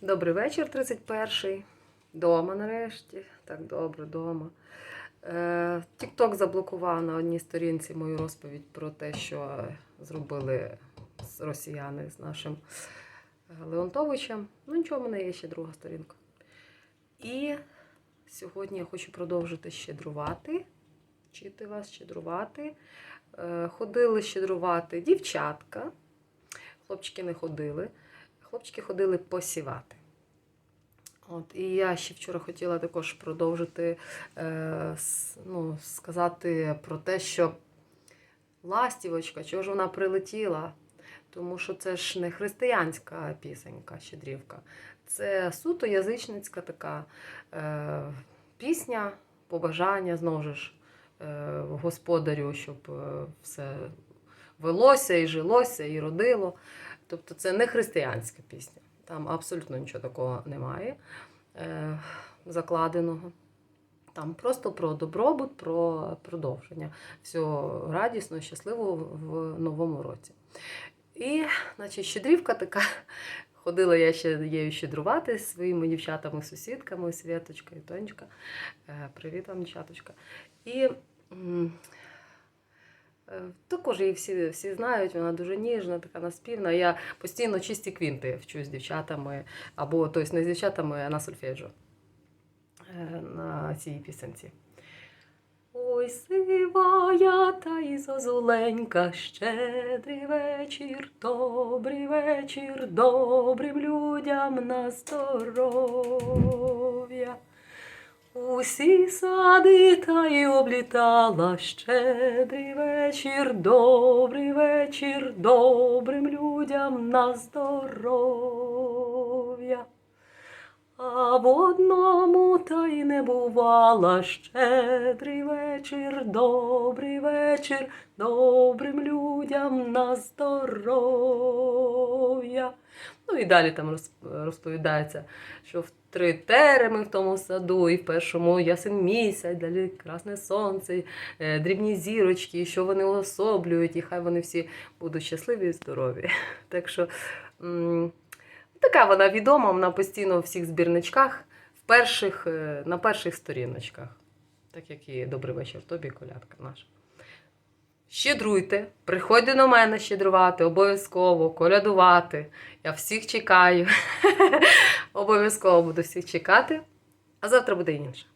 Добрий вечір, 31-й. Дома нарешті. Так добре, дома. Е, Тікток заблокував на одній сторінці мою розповідь про те, що зробили росіяни з нашим е, Леонтовичем. Ну нічого, в мене є ще друга сторінка. І сьогодні я хочу продовжити щедрувати, вчити вас щедрувати. Е, Ходили щедрувати дівчатка. Хлопчики не ходили. Хлопчики ходили посівати. От, і я ще вчора хотіла також продовжити е, ну, сказати про те, що ластівочка, чого ж вона прилетіла? Тому що це ж не християнська пісенька, щедрівка. Це суто язичницька така е, пісня, побажання, знову ж е, господарю, щоб е, все велося і жилося, і родило. Тобто це не християнська пісня. Там абсолютно нічого такого немає е, закладеного. Там просто про добробут, про продовження. Всього радісно, щасливо в новому році. І, значить, щедрівка така. Ходила я ще її щедрувати своїми дівчатами, сусідками, Світочка і Тонечка. Е, Привіт вам, дівчаточка. І Також її всі, всі знають, вона дуже ніжна, така наспівна. Я постійно чисті квінти вчу з дівчатами, або тобто не з дівчатами, а на сольфеджо е, на цій пісенці. Ой, сивая та й зозуленька, щедрий вечір, добрий вечір, добрим людям на здоров'я. Усі сади та й облітала щедрий вечір, добрий вечір, добрим людям на здоров'я. А в одному та й не бувала щедрий вечір, добрий вечір, добрим людям на здоров'я. Ну і далі там розповідається, що в три тереми в тому саду, і в першому ясен місяць, далі красне сонце, е, дрібні зірочки, що вони уособлюють, і хай вони всі будуть щасливі і здорові. Так що така вона відома, вона постійно в всіх збірничках, в перших, е, на перших сторіночках. Так як і добрий вечір тобі, колядка наша. Щедруйте, приходьте до мене щедрувати, обов'язково, колядувати. Я всіх чекаю. обов'язково буду всіх чекати. А завтра буде інше.